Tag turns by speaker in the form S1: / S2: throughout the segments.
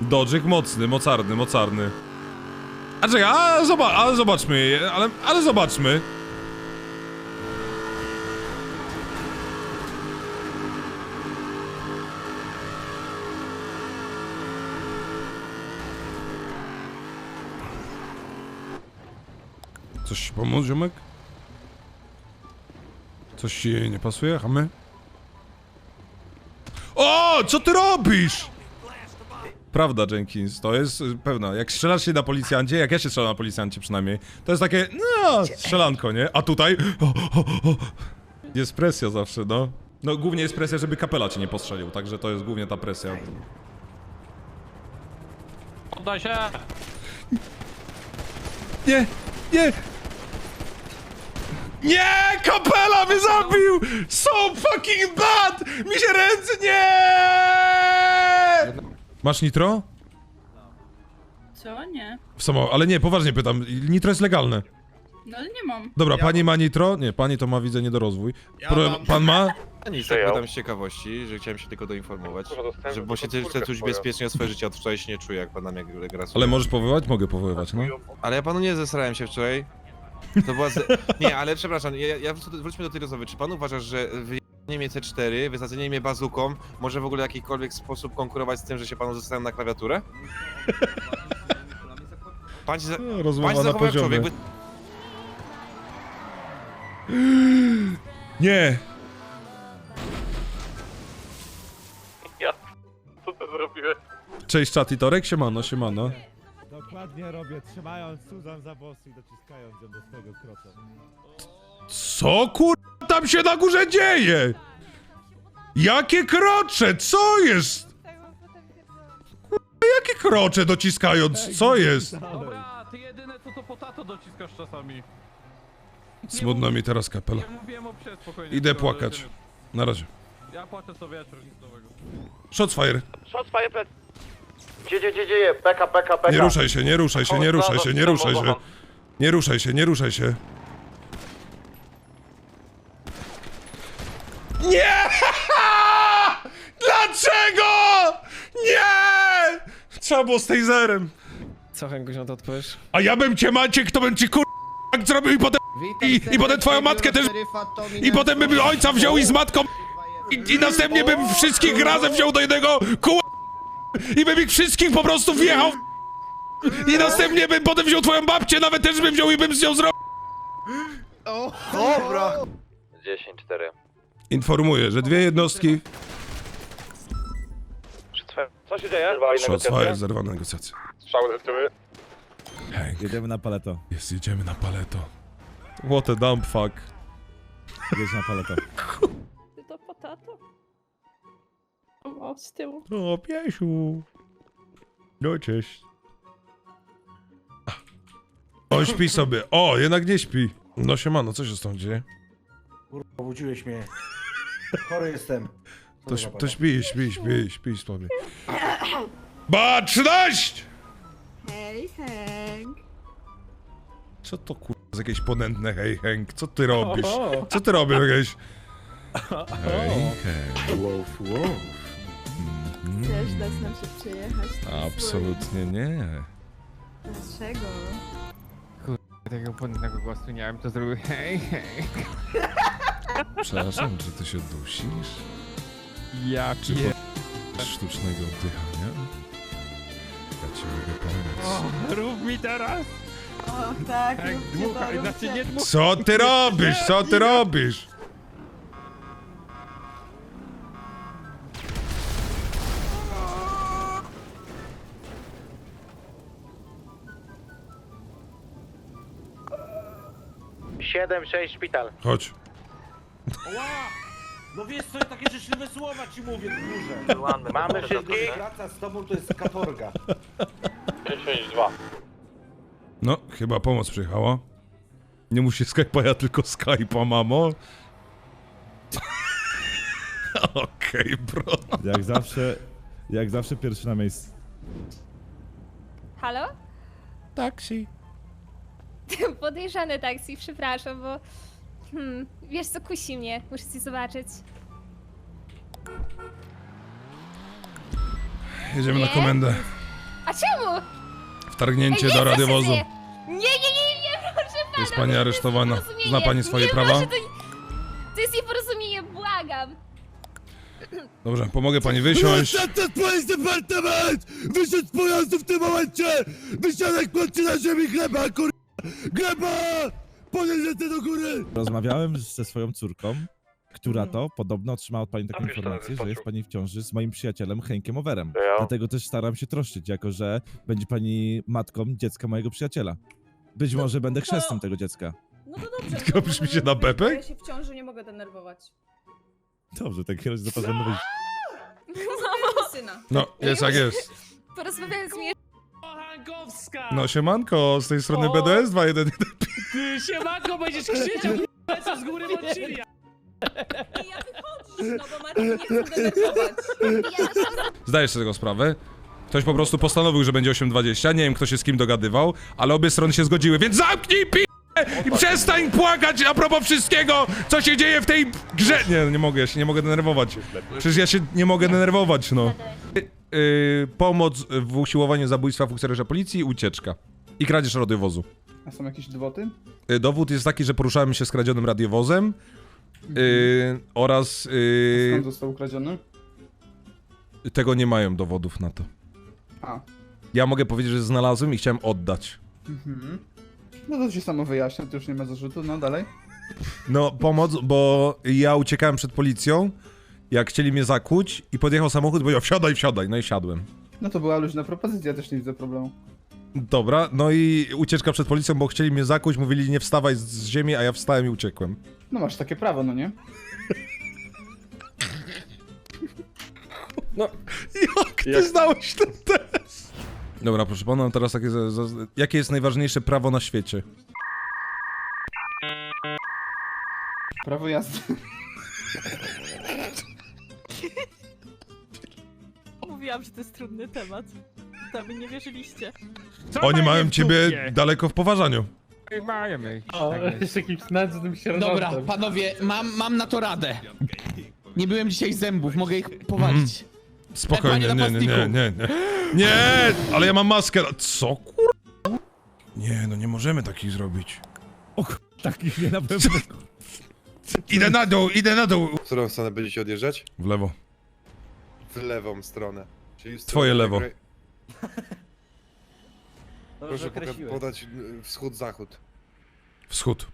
S1: Dodżyk mocny, mocarny, mocarny. A czekaj, a, zoba ale zobaczmy, ale, ale zobaczmy. Coś ci pomóc, ziomek? Coś ci nie pasuje, chamy? O, co ty robisz? Prawda, Jenkins, to jest y, pewna. Jak strzelasz się na policjancie, jak ja się strzelam na policjancie przynajmniej, to jest takie, no, strzelanko, nie? A tutaj, o, o, o. jest presja zawsze, no. No, głównie jest presja, żeby kapela cię nie postrzelił, także to jest głównie ta presja.
S2: Poddaj się!
S1: Nie, nie! Nie! Kapela mnie zabił! So fucking bad! Mi się ręce nie! Masz nitro?
S3: Co? Nie.
S1: W samo, ale nie, poważnie pytam. Nitro jest legalne.
S3: No ale nie mam.
S1: Dobra, pani ma nitro? Nie, pani to ma widzę niedorozwój. Pro,
S4: mam.
S1: pan ma?
S4: A nic, tak pytam z ciekawości, że chciałem się tylko doinformować. Że bo się chcę czuć bezpiecznie o swoje życie, od wczoraj się nie czuję, jak pan nam jak gra
S1: Ale możesz powoływać? Mogę powoływać, no.
S4: Ale ja panu nie zesrałem się wczoraj. To była z... Nie, ale przepraszam, ja, ja wróćmy do tej rozmowy. Czy pan uważa, że wyjęcie mnie C4, wysadzenie mnie bazuką może w ogóle w jakikolwiek sposób konkurować z tym, że się panu zesrałem na klawiaturę? Pan się, za...
S1: No,
S4: pan
S1: Rozmowa
S4: się
S1: na
S4: zachował jak
S1: poziomie.
S4: człowiek, by...
S1: Nie!
S2: Co ty zrobiłeś?
S1: Cześć czat i Torek, siemano, siemano.
S5: Dokładnie robię, trzymając Suzan za włosy i dociskając ją do swojego kroca.
S1: Co kur... tam się na górze dzieje? Jakie krocze? Co jest? Jakie krocze dociskając? Co jest?
S2: Dobra, ty jedyne co to potato dociskasz czasami.
S1: Smutno mi teraz kapela.
S2: Ja mówiłem o psie spokojnie.
S1: Idę płakać. Na razie.
S2: Ja płaczę co wieczór, nic nowego.
S1: Shots fire.
S6: Shots fire plec. Gdzie, gdzie, gdzie, gdzie? Beka, beka, beka.
S1: Nie ruszaj się, nie ruszaj się, nie ruszaj się, nie ruszaj się. Nie ruszaj się, nie ruszaj się. Nie! Dlaczego? Nie! Trzeba było z taserem.
S7: Co, Henkuś, na to odpowiesz?
S1: A ja bym cię Maciek, to bym ci kur... tak zrobił i potem... I, I potem twoją matkę też... I potem bym ojca wziął i z matką... I, i następnie bym wszystkich razem wziął do jednego kół... I bym ich wszystkich po prostu wjechał... I następnie bym potem wziął twoją babcię, nawet też bym wziął i bym z nią zrobił...
S6: Dobra.
S8: 10-4.
S1: Informuję, że dwie jednostki...
S6: Co się dzieje?
S1: Shots fire, zerwane negocjacje.
S6: Strzały.
S1: Hank,
S5: Jedziemy na paleto.
S1: jest, jedziemy na paleto. What a dump fuck.
S5: Jedź na paleto.
S3: Ty to potato? O, z tyłu.
S1: O, piesiu. No, cześć. On śpi sobie. O, jednak nie śpi. No siemano, co się z tą dzieje?
S9: Obudziłeś mnie. Chory jestem.
S1: To, śp- to śpi, śpi, śpi, śpi sobie. Baczność!
S3: Hej, Hank.
S1: Co to kur... z jakieś ponętne hej Hank? Co ty robisz? Co ty robisz jakieś... Hej Hank. Wow, wow.
S3: Chcesz dać nam się przyjechać?
S1: Absolutnie nie.
S3: Dlaczego?
S7: Takiego ponadnego głosu nie wiem, to zrobił hej, hej.
S1: Przepraszam, czy ty się dusisz?
S7: Jaki
S1: Czy po... sztucznego oddychania? Ja ci mogę pomóc.
S7: Rób mi teraz!
S3: O, tak, róbcie
S7: dmuchaj,
S3: to,
S7: znaczy nie dmuchaj.
S1: Co ty robisz? Co ty robisz?
S6: Siedem, sześć, szpital.
S1: Chodź.
S9: No wiesz co, takie życzliwe słowa ci mówię, kurze.
S6: Mamy wszystkich?
S9: Praca z tobą to jest katorga.
S2: 5-5-2.
S1: No, chyba pomoc przyjechała. Nie musi Skype'a, ja tylko Skype'a, mamo. Okej, bro.
S5: Jak zawsze, jak zawsze pierwszy na miejscu.
S10: Halo?
S1: Taksi.
S10: Podejrzane taksi, przepraszam, bo... Hmm, wiesz co, kusi mnie. Muszę ci zobaczyć.
S1: jedziemy na
S10: Nie?
S1: komendę.
S10: A czemu?
S1: Wtargnięcie
S10: Ej,
S1: do
S10: nie,
S1: radiowozu.
S10: proszę Nie, nie, nie, nie, proszę pana.
S1: Jest pani
S10: to
S1: aresztowana.
S10: nieporozumienie.
S1: Zna pani swoje
S10: nie,
S1: prawa?
S10: Proszę, to, to jest nieporozumienie, błagam.
S1: Dobrze, pomogę pani wysiąść.
S5: Ten police departament! Wyszedł z pojazdu w tym momencie! Wysiadek kładźcie na ziemi gleba, kur... Gleba! Ręce do góry! Rozmawiałem ze swoją córką, która to podobno otrzymała od pani taką
S2: Napisz to na
S5: informację, że jest pani w ciąży z moim przyjacielem Henkiem Overem.
S6: Ja.
S5: Dlatego też staram się troszczyć, jako że będzie pani matką dziecka mojego przyjaciela. Być może będę chrzestnym tego dziecka.
S3: No to dobrze.
S1: Tylko brzmi się na bebek?
S3: Ja się w ciąży nie mogę denerwować.
S5: Dobrze, tak razie zapraszamy wyjść.
S3: Syna.
S1: No, jest jak jest.
S10: Porozmawiałem z mnie.
S8: Hankowska!
S1: No siemanko, z tej strony
S8: O!
S1: BDS 211.
S8: Ty siemanko będziesz krzyczał, co z góry Moncilia!
S3: I ja wychodzisz, no bo Marcin nie chce denerwować.
S1: Zdajesz sobie tego sprawę? Ktoś po prostu postanowił, że będzie 8.20, nie wiem kto się z kim dogadywał, ale obie strony się zgodziły, więc zamknij pi... i przestań płakać a propos wszystkiego, co się dzieje w tej grze. Nie, nie mogę, ja się nie mogę denerwować. Przecież ja się nie mogę denerwować, no. Yy, pomoc w usiłowaniu zabójstwa funkcjonariusza policji, ucieczka. I kradzież radiowozu.
S2: A są jakieś dowody?
S1: Yy, dowód jest taki, że poruszałem się z kradzionym radiowozem yy, oraz... Yy,
S2: został ukradziony?
S1: tego nie mają dowodów na to.
S2: A.
S1: Ja mogę powiedzieć, że znalazłem i chciałem oddać.
S2: No to się samo wyjaśnia, to już nie ma zarzutu, no dalej.
S1: No, pomoc, bo ja uciekałem przed policją, jak chcieli mnie zakuć i podjechał samochód, powiedział wsiadaj, wsiadaj, no i wsiadłem.
S2: No to była luźna propozycja, też nie widzę problemu.
S1: Dobra, no i ucieczka przed policją, bo chcieli mnie zakuć, mówili nie wstawaj z- z ziemi, a ja wstałem i uciekłem.
S2: No masz takie prawo, no nie?
S1: No, jak ty znałeś ten test? Dobra, proszę pana, teraz takie, za- za- jakie jest najważniejsze prawo na świecie?
S2: Prawo jazdy.
S3: Mówiłam, że to jest trudny temat. To mi nie wierzyliście.
S8: Co
S1: Oni mają
S8: w
S1: ciebie
S8: dupie?
S1: daleko w poważaniu.
S7: Mają ich.
S8: Dobra, panowie, mam, mam na to radę. Nie byłem dzisiaj zębów, mogę ich powalić.
S1: Spokojnie,
S8: Panie
S1: nie, nie, nie,
S8: napastniku.
S1: nie, nie. Nie, ale ja mam maskę. Co kur... Nie, no nie możemy takich zrobić.
S5: Takich nie na pewno.
S1: Idę na dół, idę na dół.
S4: W którą stronę będziecie odjeżdżać?
S1: W lewo.
S4: W lewą stronę. Czyli w
S1: Twoje
S4: stronę
S1: lewo.
S4: Proszę poka- podać y, wschód-zachód.
S1: Wschód.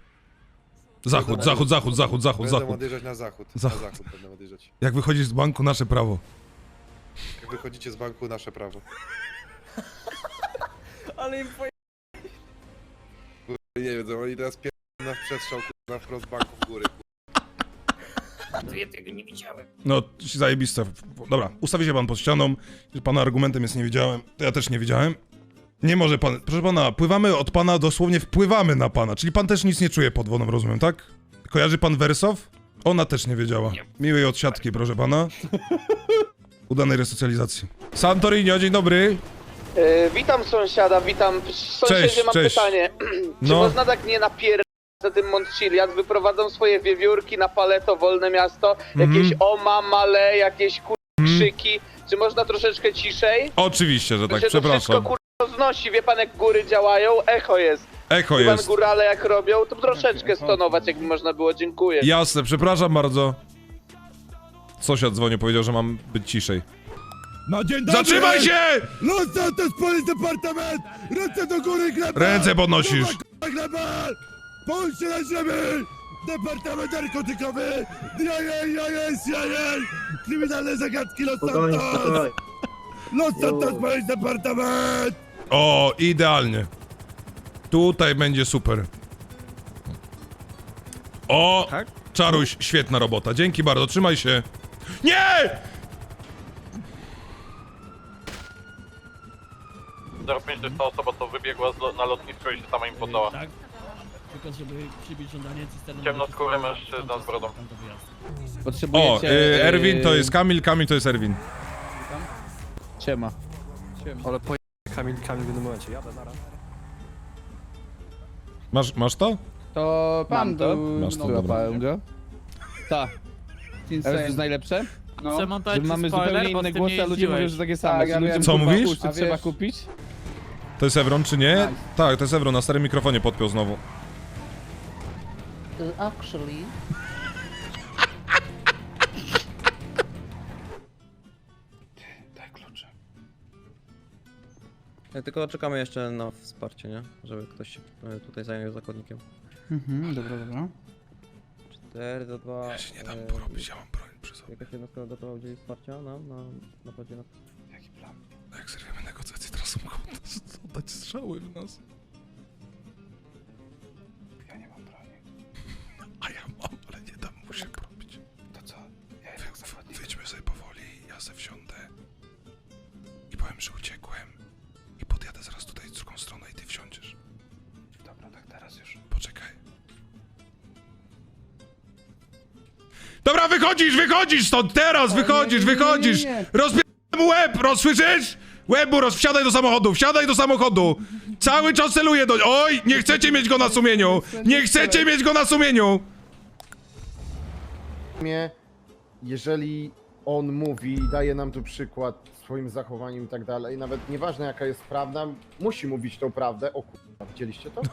S1: Zachód, zachód, zachód, zachód, zachód,
S4: Będę
S1: zachód.
S4: odjeżdżać na zachód.
S1: Zachód.
S4: Na zachód będę odjeżdżać.
S1: Jak wychodzisz z banku, nasze prawo.
S4: Jak wychodzicie z banku, nasze prawo.
S9: Ale im
S4: Nie wiedzą, oni teraz pier... na przestrzał na wprost banku w góry.
S1: No, zajebiste. Dobra, ustawi się pan pod ścianą. Pana argumentem jest nie widziałem. To ja też nie widziałem. Nie może pan. Proszę pana, pływamy od pana, dosłownie wpływamy na pana. Czyli pan też nic nie czuje pod wodą, rozumiem, tak? Kojarzy pan Wersow? Ona też nie wiedziała. Miłej odsiadki, proszę pana. Udanej resocjalizacji. Santorinio, dzień dobry.
S6: E, witam sąsiada, witam. Sąsiedzie
S1: Cześć,
S6: mam
S1: cześć.
S6: pytanie. Czy
S1: No.
S6: można tak nie napier... za tym Montchiliad, wyprowadzą swoje wiewiórki na paleto, wolne miasto,
S1: Mhm.
S6: jakieś oma, male, jakieś kur... krzyki. Czy można troszeczkę ciszej?
S1: Oczywiście, że tak,
S6: się to wszystko
S1: przepraszam.
S6: kur... znosi, wie pan jak góry działają? Echo jest.
S1: Echo
S6: Wie pan
S1: jest.
S6: górale jak robią? To troszeczkę stonować jakby można było, dziękuję.
S1: Jasne, przepraszam bardzo. Sąsiad dzwonił, powiedział, że mam być ciszej.
S5: No dzień dobry!
S1: Zatrzymaj się!
S5: Los Santos Police Departament! Ręce do góry, gleba!
S1: Ręce podnosisz.
S5: Gleba, gleba! Się na ziemi! Departament narkotykowy! Jajej, jajej, jajej! Kryminalne zagadki Los Santos! Los Santos Police Departament!
S1: O, idealnie. Tutaj będzie super. O! Czaruś, świetna robota. Dzięki bardzo, trzymaj się. Nie!
S2: 05 to jest ta osoba, co wybiegła z lo- na lotnisko i się sama im poddała.
S8: Tak, tylko żeby przybić żądanie cysterny.
S2: Ciemnoskóry mężczyzna z brodą.
S1: O, y, Erwin to jest Kamil, Kamil to jest Erwin.
S8: Siema.
S9: Ale po... Kamil, Kamil w jednym momencie, jadę na raz.
S1: Masz, masz to?
S8: To
S9: pan
S8: to.
S1: Masz to, dobra.
S8: go. Tak. To jest najlepsze?
S6: No.
S8: Że mamy zupełnie inne głosy, a ludzie mówią, że takie same.
S6: Tak, ja
S8: Ludzie
S6: wiem.
S1: Co mówisz?
S6: A
S8: trzeba
S6: wiesz-
S8: kupić?
S1: To jest Evron czy nie?
S6: Nice.
S1: Tak, to jest Evron, na starym mikrofonie podpiął znowu.
S6: Actually... Daj klucze.
S9: Tylko czekamy jeszcze na wsparcie, nie? Żeby ktoś się e, tutaj zajął zakładnikiem.
S8: Mhm, dobra, dobra.
S9: 4 do 2.
S1: Ja się nie dam porobić, ja mam broń przy sobie.
S9: Jakaś jednostka gotowa udzielić wsparcia nam na napadzie na...
S1: Jaki plan? No jak zerwiemy negocjacje, teraz są oddać strzały w nas. Że uciekłem. I podjadę zaraz tutaj z drugą stronę i ty wsiądziesz.
S5: Dobra, tak teraz już.
S1: Poczekaj. Dobra, wychodzisz, wychodzisz stąd, teraz, wychodzisz, wychodzisz!
S6: nie.
S1: Rozbieram mu łeb, rozsłyszysz? Łebu, roz, wsiadaj do samochodu, wsiadaj do samochodu! Cały czas celuję do... Oj, nie chcecie mieć go na sumieniu! Nie chcecie mieć go na sumieniu!
S11: mnie, jeżeli on mówi, daje nam tu przykład swoim zachowaniem i tak dalej, nawet nieważne jaka jest prawda, musi mówić tą prawdę. O kurwa, widzieliście to?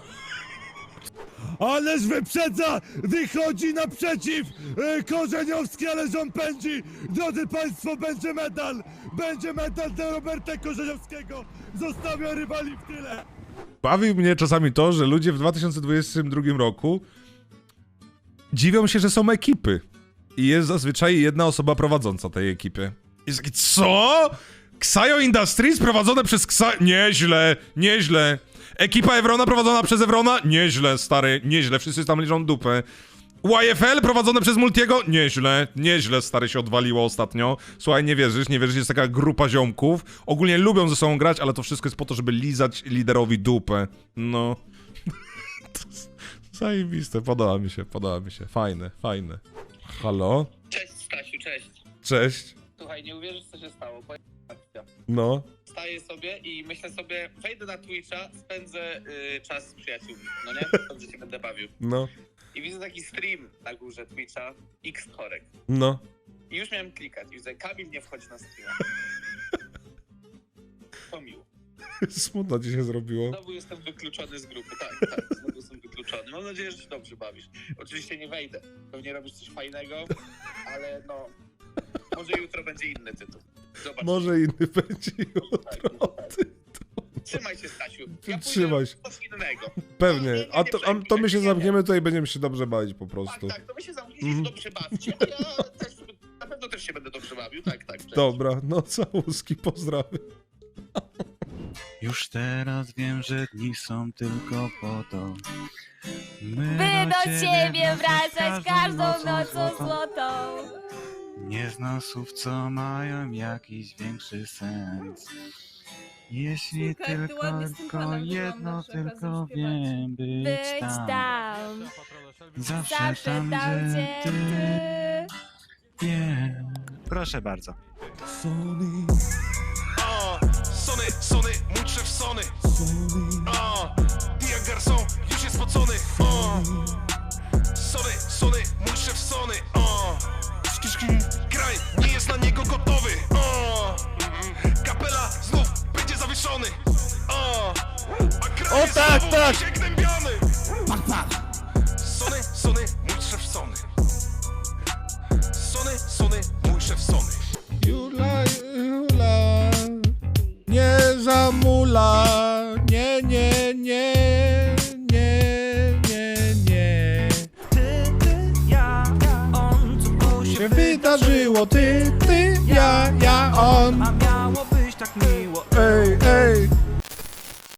S5: Ależ wyprzedza! Wychodzi naprzeciw! E, Korzeniowski, ale rząd pędzi! Drodzy Państwo, będzie medal! Będzie medal dla Roberta Korzeniowskiego! Zostawia rywali w tyle!
S1: Bawi mnie czasami to, że ludzie w 2022 roku dziwią się, że są ekipy. I jest zazwyczaj jedna osoba prowadząca tej ekipy. Jest taki, co? Xayo Industries prowadzone przez Ksa... Nieźle, nieźle. Ekipa Evrona prowadzona przez Evrona? Nieźle, stary, nieźle. Wszyscy tam liczą dupę. YFL prowadzone przez Multiego? Nieźle, nieźle, stary się odwaliło ostatnio. Słuchaj, nie wierzysz, nie wierzysz, jest taka grupa ziomków. Ogólnie lubią ze sobą grać, ale to wszystko jest po to, żeby lizać liderowi dupę. No. Zajebiste, podoba mi się, podoba mi się. Fajne, fajne. Halo?
S6: Cześć Stasiu, cześć.
S1: Cześć.
S6: Słuchaj, nie uwierzysz co się stało. Akcja.
S1: No.
S6: Staję sobie i myślę sobie, wejdę na Twitcha, spędzę y, czas z przyjaciółmi, no nie? Dobrze się będę bawił.
S1: No.
S6: I widzę taki stream na górze Twitcha, X Korek.
S1: No.
S6: I już miałem klikać. I widzę, Kamil nie wchodzi na streama. To miło.
S1: Smutno ci się zrobiło.
S6: Znowu jestem wykluczony z grupy. Tak, tak, wykluczony. Mam nadzieję, że się dobrze bawisz. Oczywiście nie wejdę. Pewnie robisz coś fajnego, ale no... Może jutro będzie inny tytuł. Zobacz.
S1: Może inny będzie
S6: Tak,
S1: jutro.
S6: tak. Trzymaj się, Stasiu. Ja
S1: Trzymaj się.
S6: Coś innego.
S1: Pewnie. A to, a to my się zamkniemy tutaj i będziemy się dobrze bawić po
S6: Tak,
S1: prostu.
S6: tak, to my się zamknięcie
S1: Mhm.
S6: dobrze bawcie, a ja też, na pewno też się będę dobrze bawił. Tak, tak. cześć.
S1: Dobra, no całuski, pozdrawiam.
S5: Już teraz wiem, że dni są tylko po to. My
S10: By do ciebie wracać każdą nocą złotą.
S5: Nie znam słów, co mają jakiś większy sens. Jeśli
S3: Słuchaj, ty
S5: tylko,
S3: ładnie z tym
S5: tylko
S3: panem
S5: jedno
S3: wyglądasz, jak
S5: tylko
S3: razem śpiewacie.
S5: wiem, być,
S10: Być
S5: tam.
S10: tam.
S5: Zawsze,
S10: Zawsze
S5: tam,
S10: tam,
S5: gdzie
S10: gdzie
S5: ty.
S10: ty.
S5: Wiem. Proszę bardzo.
S1: Sony, Sony, mój szef Sony. A, Dia Garçon już jest spocony. A, Sony, Sony, mój szef Sony. A, kraj nie jest na niego gotowy. A, kapela znów będzie zawieszony. A, a kraj
S5: O,
S1: jest
S5: tak,
S1: znowu
S5: tak.
S1: dzisiaj gnębiony.